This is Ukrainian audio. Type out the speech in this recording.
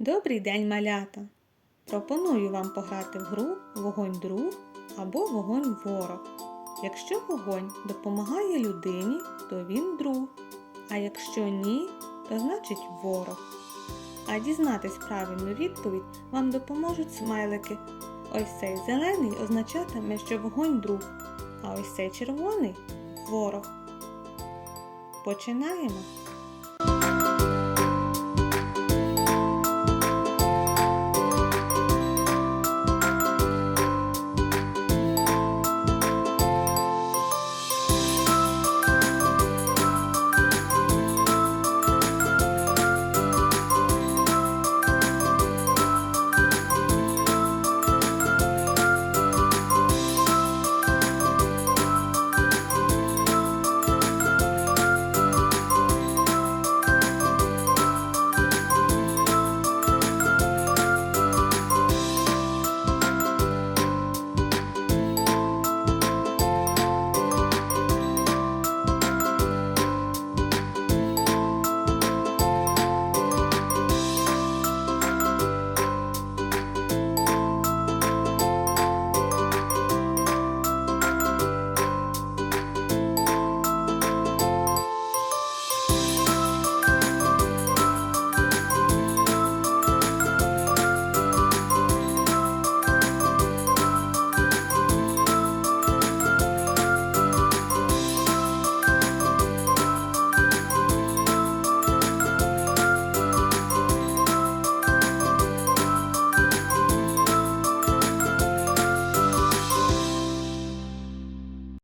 Добрий день, малята! Пропоную вам пограти в гру Вогонь друг або Вогонь ворог. Якщо вогонь допомагає людині, то він друг. А якщо ні, то значить ворог. А дізнатись правильну відповідь вам допоможуть смайлики. Ось цей зелений означатиме, що вогонь друг, а ось цей червоний ворог. Починаємо.